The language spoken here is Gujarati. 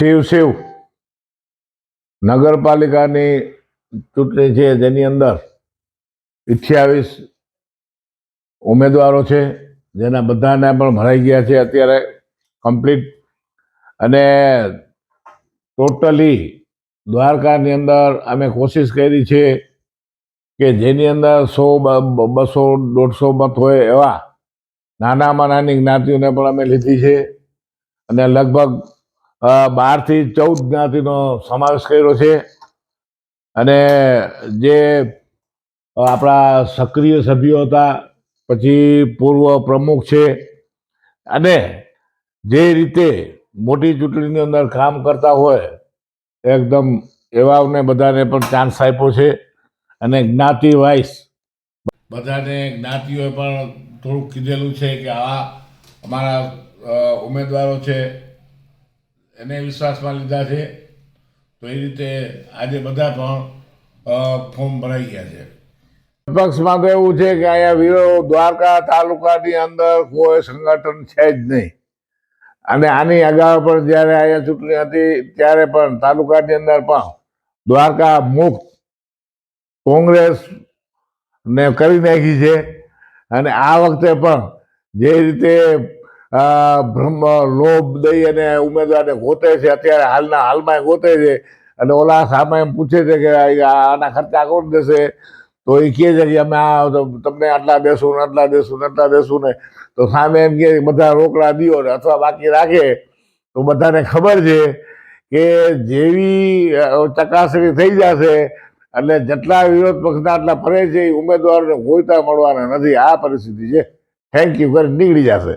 શિવ શિવ. નગરપાલિકાની ચૂંટણી છે જેની અંદર અઠ્યાવીસ ઉમેદવારો છે, જેના બધાને પણ ભરાઈ ગયા છે અત્યારે કમ્પ્લીટ અને ટોટલી દ્વારકાની અંદર અમે કોશિશ કરી છે કે જેની અંદર સો બસો, દોઢસો મત હોય એવા નાનામાં નાની જ્ઞાતિઓને પણ અમે લીધી છે. અને લગભગ બારથી ચૌદ જ્ઞાતિનો સમાવેશ કર્યો છે. અને જે આપણા સક્રિય સભ્યો હતા, પછી પૂર્વ પ્રમુખ છે. અને જે રીતે મોટી ચૂંટણીની અંદર કામ કરતા હોય, એકદમ એવાને બધાને પણ ચાન્સ આપ્યો છે. અને જ્ઞાતિ વાઇસ, બધાને જ્ઞાતિઓએ પણ થોડુંક કીધેલું છે કે આ અમારા ઉમેદવારો છે. એને વિશ્વાસમાં લીધા છે. તો એ રીતે આજે બધા પણ ફોર્મ ભરાઈ ગયા છે. વિપક્ષમાં તો એવું છે કે અહીંયા વીરો દ્વારકા તાલુકાની અંદર કોઈ સંગઠન છે જ નહીં. અને આની અગાઉ પણ જ્યારે અહીંયા ચૂંટણી હતી, ત્યારે પણ તાલુકાની અંદર પણ દ્વારકા મુક્ત કોંગ્રેસ ને કરી નાખી છે. અને આ વખતે પણ જે રીતે ભ્રમ લોભ, દઈ અને ઉમેદવારને ગોતે છે. અત્યારે હાલના હાલમાં ગોતે છે. અને ઓલા સામે એમ પૂછે છે કે આના ખર્ચા કોણ દેશે? તો એ કહે છે કે અમે આ તમને આટલા દેશું ને આટલા દેશું ને આટલા દેશું ને. તો સામે એમ કે બધા રોકડા દિયો ને અથવા બાકી રાખે. તો બધાને ખબર છે કે જેવી ચકાસણી થઈ જશે એટલે જેટલા વિરોધ પક્ષના આટલા ફરે છે એ ઉમેદવારોને ગોઈતા મળવાના નથી. આ પરિસ્થિતિ છે. થેન્ક યુ કરી નીકળી જશે.